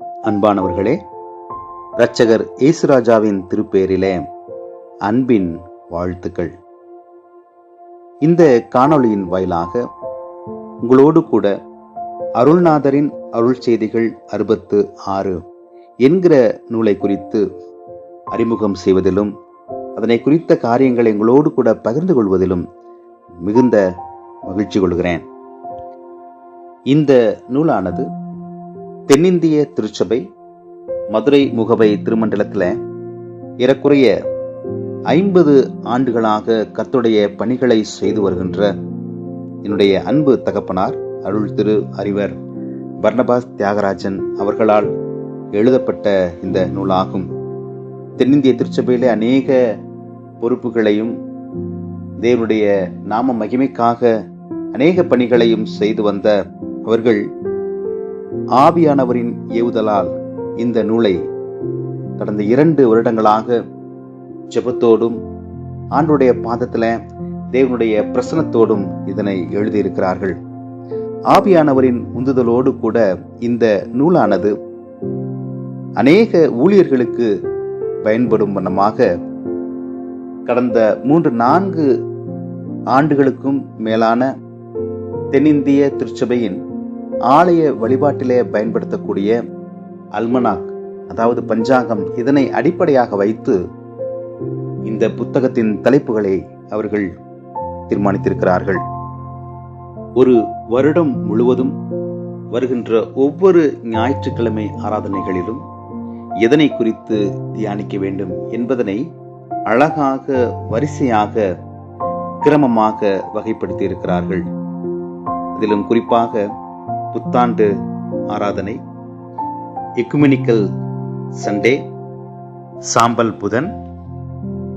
அன்பானவர்களே இரட்சகர் இயேசுராஜாவின் திருப்பேரிலே அன்பின் வாழ்த்துக்கள். இந்த காணொளியின் வாயிலாக உங்களோடு கூட அருள்நாதரின் அருள் செய்திகள் அறுபத்து ஆறு என்கிற நூலை குறித்து அறிமுகம் செய்வதிலும் அதனை குறித்த காரியங்களை உங்களோடு கூட பகிர்ந்து கொள்வதிலும் மிகுந்த மகிழ்ச்சி கொள்கிறேன். இந்த நூலானது தென்னிந்திய திருச்சபை மதுரை முகவை திருமண்டலத்தில் ஏறக்குறைய ஐம்பது ஆண்டுகளாக கத்துடைய பணிகளை செய்து வருகின்ற என்னுடைய அன்பு தகப்பனார் அருள் திரு அறிவர் பர்ணபாஸ் தியாகராஜன் அவர்களால் எழுதப்பட்ட இந்த நூலாகும். தென்னிந்திய திருச்சபையிலே அநேக பொறுப்புகளையும் தேவனுடைய நாம மகிமைக்காக அநேக பணிகளையும் செய்து வந்த அவர்கள் ஆவியானவரின் ஏவுதலால் இந்த நூலை கடந்த இரண்டு வருடங்களாக ஜெபத்தோடும் ஆண்டுடைய பாதத்தில் தேவனுடைய பிரசனத்தோடும் இதனை எழுதியிருக்கிறார்கள். ஆவியானவரின் உந்துதலோடு கூட இந்த நூலானது அநேக ஊழியர்களுக்கு பயன்படும் வண்ணமாக கடந்த மூன்று நான்கு ஆண்டுகளுக்கும் மேலான தென்னிந்திய திருச்சபையின் ஆலய வழிபாட்டிலே பயன்படுத்தக்கூடிய அல்மனாக் அதாவது பஞ்சாங்கம் இதனை அடிப்படையாக வைத்து இந்த புத்தகத்தின் தலைப்புகளை அவர்கள் தீர்மானித்திருக்கிறார்கள். ஒரு வருடம் முழுவதும் வருகின்ற ஒவ்வொரு ஞாயிற்றுக்கிழமை ஆராதனைகளிலும் எதனை குறித்து தியானிக்க வேண்டும் என்பதனை அழகாக வரிசையாக கிரமமாக வகைப்படுத்தி இருக்கிறார்கள் அதிலும் குறிப்பாக புத்தாண்டு ஆராதனை. எக்குமெனிக்கல் சண்டே சாம்பல் புதன்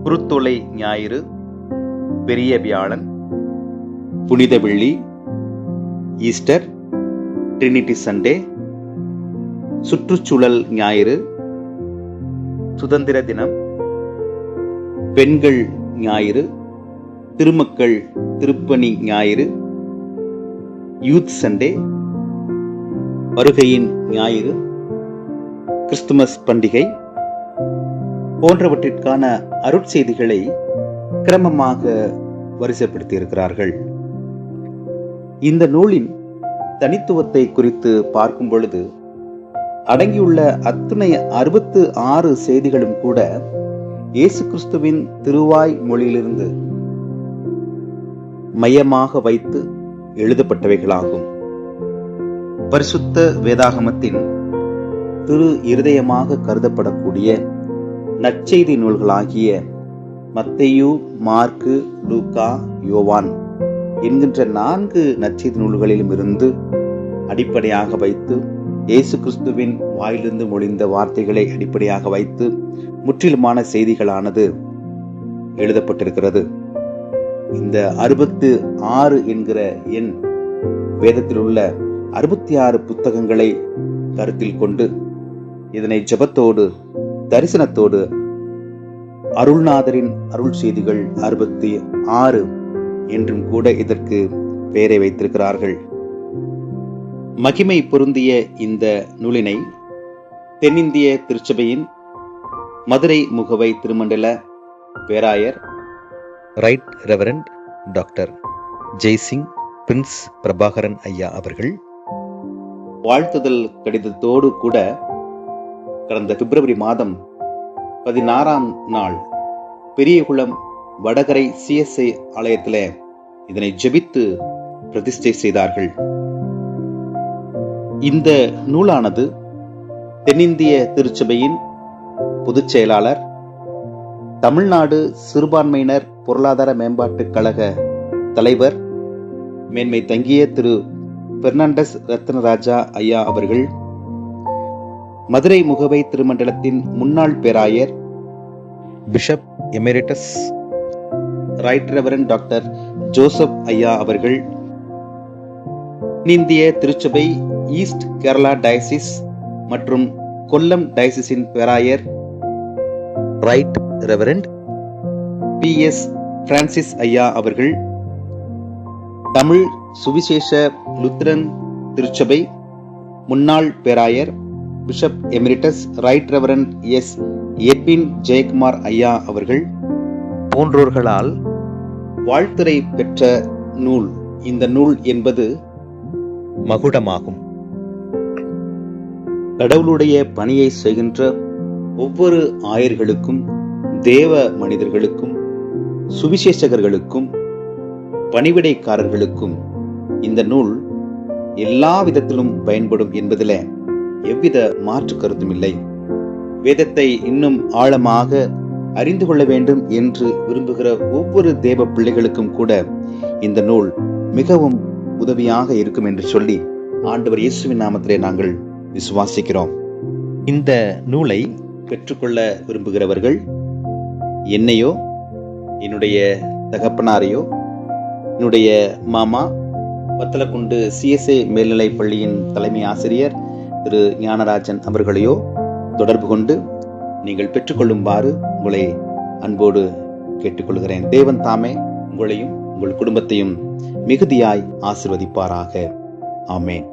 குருத்தொலை ஞாயிறு பெரிய வியாழன் புனித வெள்ளி ஈஸ்டர் ட்ரினிட்டி சண்டே சுற்றுச்சூழல் ஞாயிறு சுதந்திர தினம் பெண்கள் ஞாயிறு திருமக்கள் திருப்பணி ஞாயிறு யூத் சண்டே வருகையின் ஞாயிறு கிறிஸ்துமஸ் பண்டிகை போன்றவற்றிற்கான அருட்செய்திகளை கிரமமாக வரிசைப்படுத்தியிருக்கிறார்கள். இந்த நூலின் தனித்துவத்தை குறித்து பார்க்கும் பொழுது அடங்கியுள்ள அத்துணை அறுபத்து ஆறு செய்திகளும் கூட இயேசு கிறிஸ்துவின் திருவாய் மொழியிலிருந்து மையமாக வைத்து எழுதப்பட்டவைகளாகும். பரிசுத்த வேதாகமத்தின் திரு இருதயமாக கருதப்படக்கூடிய நற்செய்தி நூல்களாகிய மத்தையு மார்க்கு லூகா யோவான் என்கின்ற நான்கு நற்செய்தி நூல்களிலும் இருந்து அடிப்படையாக வைத்து இயேசு கிறிஸ்துவின் வாயிலிருந்து மொழிந்த வார்த்தைகளை அடிப்படையாக வைத்து முற்றிலுமான செய்திகளானது எழுதப்பட்டிருக்கிறது. இந்த அறுபத்து ஆறு என்கிற எண் வேதத்தில் உள்ள அறுபத்தி ஆறு புத்தகங்களை கருத்தில் கொண்டு இதனை ஜபத்தோடு தரிசனத்தோடு அருள்நாதரின் அருள் செய்திகள் அறுபத்தி ஆறு என்றும் கூட இதற்கு பெயரை வைத்திருக்கிறார்கள். மகிமை பொருந்திய இந்த நூலினை தென்னிந்திய திருச்சபையின் மதுரை முகவை திருமண்டல பேராயர் right reverend doctor Jeysingh Prince Prabhakaran ஐயா அவர்கள் வாழ்த்துதல் கடிதத்தோடு கூட கடந்த பிப்ரவரி மாதம் பதினாறாம் நாள் பெரியகுளம் வடகரை சிஎஸ்ஐ ஆலயத்தில் இதனை ஜெபித்து பிரதிஷ்டை செய்தார்கள். இந்த நூலானது தென்னிந்திய திருச்சபையின் பொதுச் செயலாளர் தமிழ்நாடு சிறுபான்மையினர் பொருளாதார மேம்பாட்டுக் கழக தலைவர் மேன்மை தங்கிய திரு பெர்னாண்டஸ் ரத்னராஜா ஐயா அவர்கள் மதுரை முகவை திருமண்டலத்தின் முன்னாள் பேராயர் bishop emeritus right reverend doctor Joseph ஐயா அவர்கள் இந்திய திருச்சபை ஈஸ்ட் கேரளா டயசிஸ் மற்றும் கொல்லம் டயசிஸின் பேராயர் right reverend P S Francis ஐயா அவர்கள் தமிழ் சுவிசேஷ லுத்திரன் திருச்சபை முன்னாள் பேராயர் bishop emeritus right reverend S. Edwin Jayakumar ஐயா அவர்கள் போன்றோர்களால் வாழ்த்துரை பெற்ற நூல். இந்த நூல் என்பது மகுடமாகும். கடவுளுடைய பணியை செய்கின்ற ஒவ்வொரு ஆயர்களுக்கும் தேவ மனிதர்களுக்கும் சுவிசேஷகர்களுக்கும் பணிவிடைக்காரர்களுக்கும் இந்த நூல் எல்லா விதத்திலும் பயன்படும் என்பதில் எவ்வித மாற்று கருத்தும் இல்லை. வேதத்தை இன்னும் ஆழமாக அறிந்து கொள்ள வேண்டும் என்று விரும்புகிற ஒவ்வொரு தேவ பிள்ளைகளுக்கும் கூட இந்த நூல் மிகவும் உதவியாக இருக்கும் என்று சொல்லி ஆண்டவர் இயேசுவின் நாமத்திலே நாங்கள் விசுவாசிக்கிறோம். இந்த நூலை பெற்றுக்கொள்ள விரும்புகிறவர்கள் என்னையோ என்னுடைய தகப்பனாரையோ என்னுடைய மாமா வத்தலக்குண்டு சிஎஸ்ஏ மேல்நிலைப் பள்ளியின் தலைமை ஆசிரியர் திரு ஞானராஜன் அவர்களையோ தொடர்பு கொண்டு நீங்கள் பெற்றுக்கொள்ளுமாறு உங்களை அன்போடு கேட்டுக்கொள்கிறேன். தேவன் தாமே உங்களையும் உங்கள் குடும்பத்தையும் மிகுதியாய் ஆசிர்வதிப்பாராக. ஆமேன்.